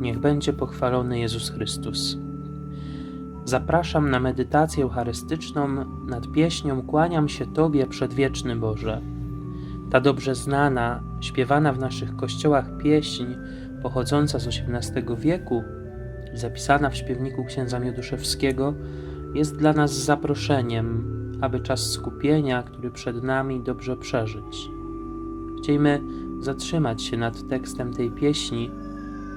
Niech będzie pochwalony Jezus Chrystus. Zapraszam na medytację eucharystyczną nad pieśnią Kłaniam się Tobie, przedwieczny Boże. Ta dobrze znana, śpiewana w naszych kościołach pieśń, pochodząca z XVIII wieku, zapisana w śpiewniku księdza Mioduszewskiego, jest dla nas zaproszeniem, aby czas skupienia, który przed nami, dobrze przeżyć. Chciejmy zatrzymać się nad tekstem tej pieśni,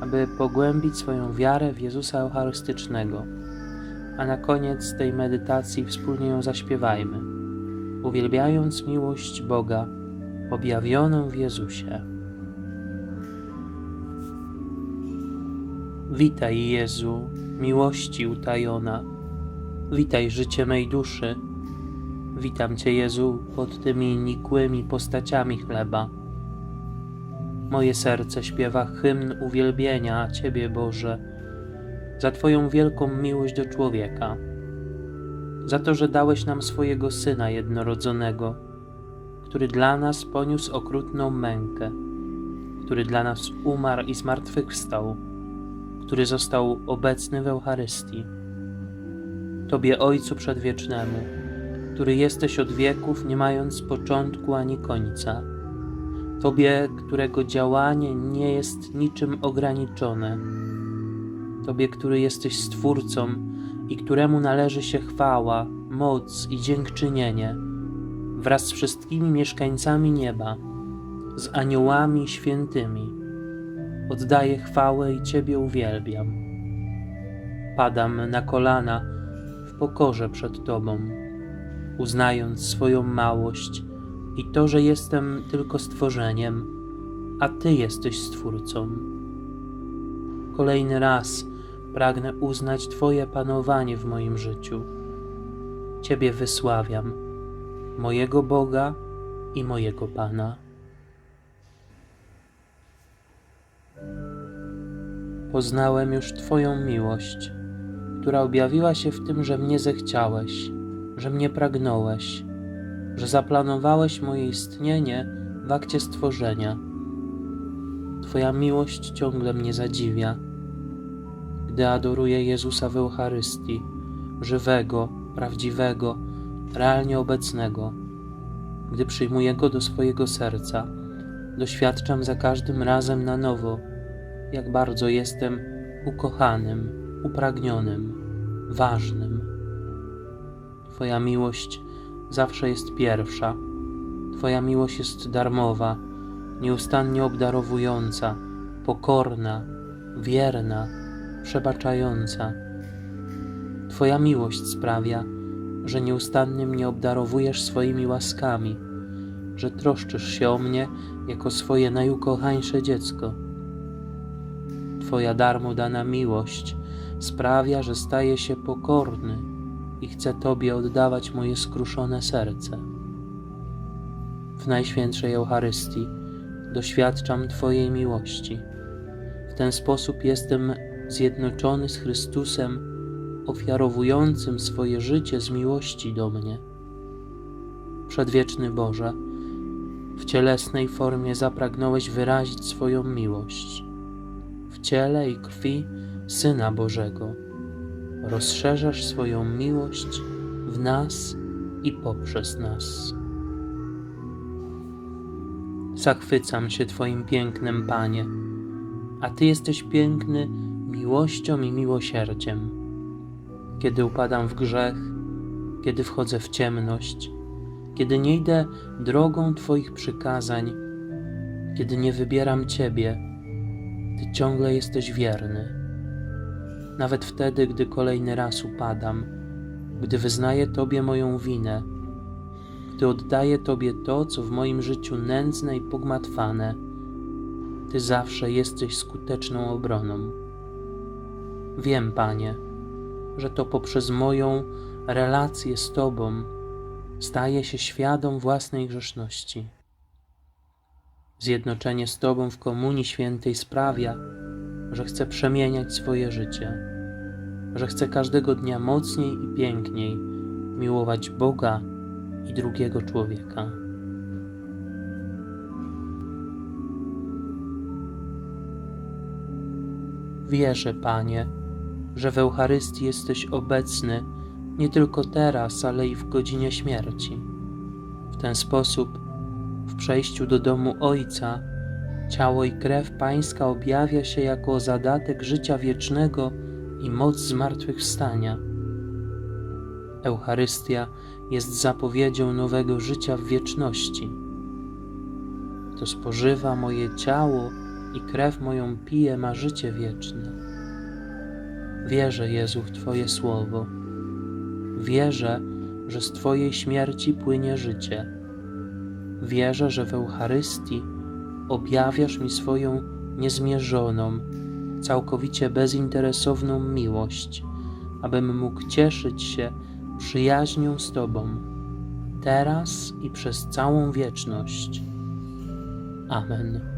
aby pogłębić swoją wiarę w Jezusa Eucharystycznego, a na koniec tej medytacji wspólnie ją zaśpiewajmy, uwielbiając miłość Boga objawioną w Jezusie. Witaj Jezu, miłości utajona, witaj życie mej duszy, witam Cię Jezu pod tymi nikłymi postaciami chleba. Moje serce śpiewa hymn uwielbienia Ciebie Boże, za Twoją wielką miłość do człowieka, za to, że dałeś nam swojego Syna jednorodzonego, który dla nas poniósł okrutną mękę, który dla nas umarł i zmartwychwstał, który został obecny w Eucharystii. Tobie, Ojcu Przedwiecznemu, który jesteś od wieków, nie mając początku ani końca. Tobie, którego działanie nie jest niczym ograniczone. Tobie, który jesteś Stwórcą i któremu należy się chwała, moc i dziękczynienie wraz z wszystkimi mieszkańcami nieba, z aniołami świętymi. Oddaję chwałę i Ciebie uwielbiam. Padam na kolana w pokorze przed Tobą, uznając swoją małość i to, że jestem tylko stworzeniem, a Ty jesteś Stwórcą. Kolejny raz pragnę uznać Twoje panowanie w moim życiu. Ciebie wysławiam, mojego Boga i mojego Pana. Poznałem już Twoją miłość, która objawiła się w tym, że mnie zechciałeś, że mnie pragnąłeś, że zaplanowałeś moje istnienie w akcie stworzenia. Twoja miłość ciągle mnie zadziwia, gdy adoruję Jezusa w Eucharystii, żywego, prawdziwego, realnie obecnego. Gdy przyjmuję Go do swojego serca, doświadczam za każdym razem na nowo, jak bardzo jestem ukochanym, upragnionym, ważnym. Twoja miłość zawsze jest pierwsza. Twoja miłość jest darmowa, nieustannie obdarowująca, pokorna, wierna, przebaczająca. Twoja miłość sprawia, że nieustannie mnie obdarowujesz swoimi łaskami, że troszczysz się o mnie jako swoje najukochańsze dziecko. Twoja darmo dana miłość sprawia, że staję się pokorny i chcę Tobie oddawać moje skruszone serce. W Najświętszej Eucharystii doświadczam Twojej miłości. W ten sposób jestem zjednoczony z Chrystusem, ofiarowującym swoje życie z miłości do mnie. Przedwieczny Boże, w cielesnej formie zapragnąłeś wyrazić swoją miłość. W ciele i krwi Syna Bożego rozszerzasz swoją miłość w nas i poprzez nas. Zachwycam się Twoim pięknem, Panie, a Ty jesteś piękny miłością i miłosierdziem. Kiedy upadam w grzech, kiedy wchodzę w ciemność, kiedy nie idę drogą Twoich przykazań, kiedy nie wybieram Ciebie, Ty ciągle jesteś wierny. Nawet wtedy, gdy kolejny raz upadam, gdy wyznaję Tobie moją winę, gdy oddaję Tobie to, co w moim życiu nędzne i pogmatwane, Ty zawsze jesteś skuteczną obroną. Wiem, Panie, że to poprzez moją relację z Tobą staję się świadom własnej grzeszności. Zjednoczenie z Tobą w Komunii Świętej sprawia, że chcę przemieniać swoje życie, że chcę każdego dnia mocniej i piękniej miłować Boga i drugiego człowieka. Wierzę, Panie, że w Eucharystii jesteś obecny nie tylko teraz, ale i w godzinie śmierci. W ten sposób, w przejściu do domu Ojca, ciało i krew Pańska objawia się jako zadatek życia wiecznego i moc zmartwychwstania. Eucharystia jest zapowiedzią nowego życia w wieczności. Kto spożywa moje ciało i krew moją pije, ma życie wieczne. Wierzę, Jezu, w Twoje słowo. Wierzę, że z Twojej śmierci płynie życie. Wierzę, że w Eucharystii objawiasz mi swoją niezmierzoną, całkowicie bezinteresowną miłość, abym mógł cieszyć się przyjaźnią z Tobą, teraz i przez całą wieczność. Amen.